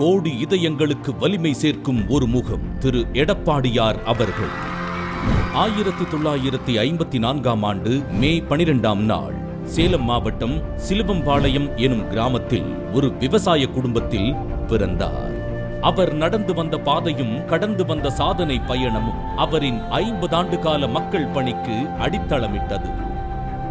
கோடி இதயங்களுக்கு வலிமை சேர்க்கும் ஒரு முகம். திரு. எடப்பாடியார் அவர்கள். ஆயிரத்தி தொள்ளாயிரத்தி ஐம்பத்தி நான்காம் ஆண்டு மே பனிரெண்டாம் நாள். சேலம் மாவட்டம் சிலுவம்பாளையம் எனும் கிராமத்தில் ஒரு விவசாய குடும்பத்தில் பிறந்தார். அவர் நடந்து வந்த பாதையும் கடந்து வந்த சாதனை பயணமும் அவரின் ஐம்பது ஆண்டு கால மக்கள் பணிக்கு அடித்தளமிட்டது.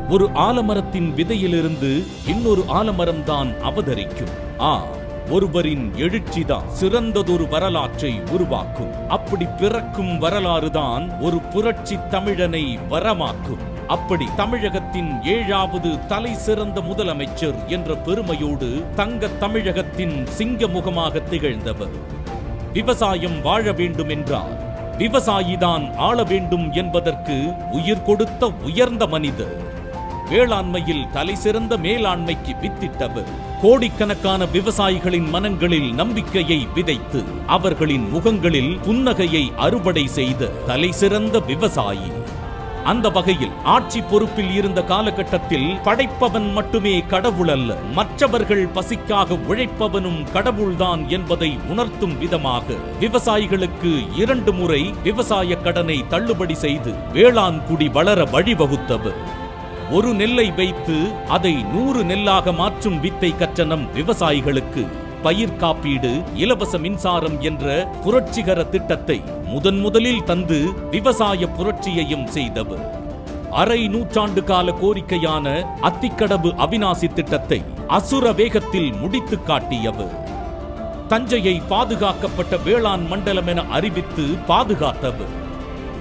ஒரு ஆலமரத்தின் விதையிலிருந்து இன்னொரு ஆலமரம் தான் அவதரிக்கும். ஆ ஒருவரின் எழுச்சிதான் சிறந்ததொரு வரலாற்றை உருவாக்கும். அப்படி பிறக்கும் வரலாறுதான் ஒரு புரட்சி தமிழனை வரமாக்கும். அப்படி தமிழகத்தின் ஏழாவது தலை சிறந்த முதலமைச்சர் என்ற பெருமையோடு தங்க தமிழகத்தின் சிங்க முகமாக திகழ்ந்தவர். விவசாயம் வாழ வேண்டும் என்றார் விவசாயிதான் ஆள வேண்டும் என்பதற்கு உயிர் கொடுத்த உயர்ந்த மனிதர். வேளாண்மையில் தலை சிறந்த மேலாண்மைக்கு வித்திட்டவர். கோடிக்கணக்கான விவசாயிகளின் மனங்களில் நம்பிக்கையை விதைத்து அவர்களின் முகங்களில் புன்னகையை அறுவடை செய்த தலைசிறந்த விவசாயி. அந்த வகையில் ஆட்சி பொறுப்பில் இருந்த காலகட்டத்தில் படைப்பவன் மட்டுமே கடவுள் அல்ல மற்றவர்கள் பசிக்காக உழைப்பவனும் கடவுள்தான் என்பதை உணர்த்தும் விதமாக விவசாயிகளுக்கு இரண்டு முறை விவசாய கடனை தள்ளுபடி செய்து வேளாண் குடி வளர வழிவகுத்தவர். ஒரு நெல்லை வைத்து அதை நூறு நெல்லாக மாற்றும் வித்தை கற்ற நம் விவசாயிகளுக்கு. பயிர் காப்பீடு இலவச மின்சாரம் என்ற புரட்சிகர திட்டத்தை முதன் முதலில் தந்து விவசாய புரட்சியையும் செய்தவர். அரை நூற்றாண்டு கால கோரிக்கையான அத்திக்கடவு அவிநாசி திட்டத்தை அசுர வேகத்தில் முடித்து காட்டியவர். தஞ்சையை பாதுகாக்கப்பட்ட வேளாண் மண்டலம் என அறிவித்து பாதுகாத்தவர்.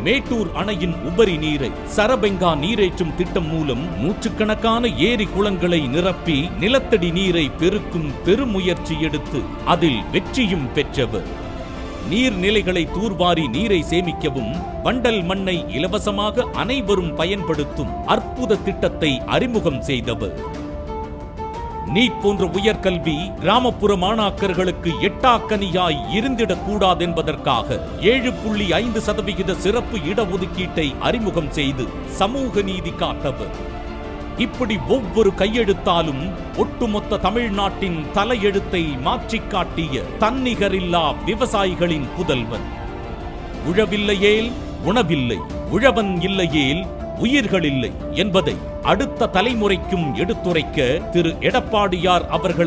மேட்டூர் அணையின் உபரி நீரை சரபெங்கா நீரேற்றும் திட்டம் மூலம் நூற்றுக்கணக்கான ஏரி குளங்களை நிரப்பி நிலத்தடி நீரை பெருக்கும் பெருமுயற்சி எடுத்து அதில் வெற்றியும் பெற்றவர் நீர்நிலைகளை தூர்வாரி நீரை சேமிக்கவும் வண்டல் மண்ணை இலவசமாக அனைவரும் பயன்படுத்தும் அற்புத திட்டத்தை அறிமுகம் செய்தவர். நீட் போன்ற உயர்கல்வி கிராமப்புற மாணாக்கர்களுக்கு எட்டாக்கனியாய் இருந்திடக் கூடாதென்பதற்காக ஏழு புள்ளி ஐந்து சதவிகித சிறப்பு இடஒதுக்கீட்டை அறிமுகம் செய்து சமூக நீதி காத்தவர் இப்படி ஒவ்வொரு கையெழுத்தாலும் ஒட்டுமொத்த தமிழ்நாட்டின் தலையெழுத்தை மாற்றிக் காட்டிய தன்னிகரில்லா விவசாயிகளின் புதல்வன் உழவில்லையேல் உணவில்லை உழவன் இல்லையேல் உயிர்கள் இல்லை என்பதை அடுத்த தலைமுறைக்கும் எடுத்துரைக்க திரு எடப்பாடியார் அவர்களை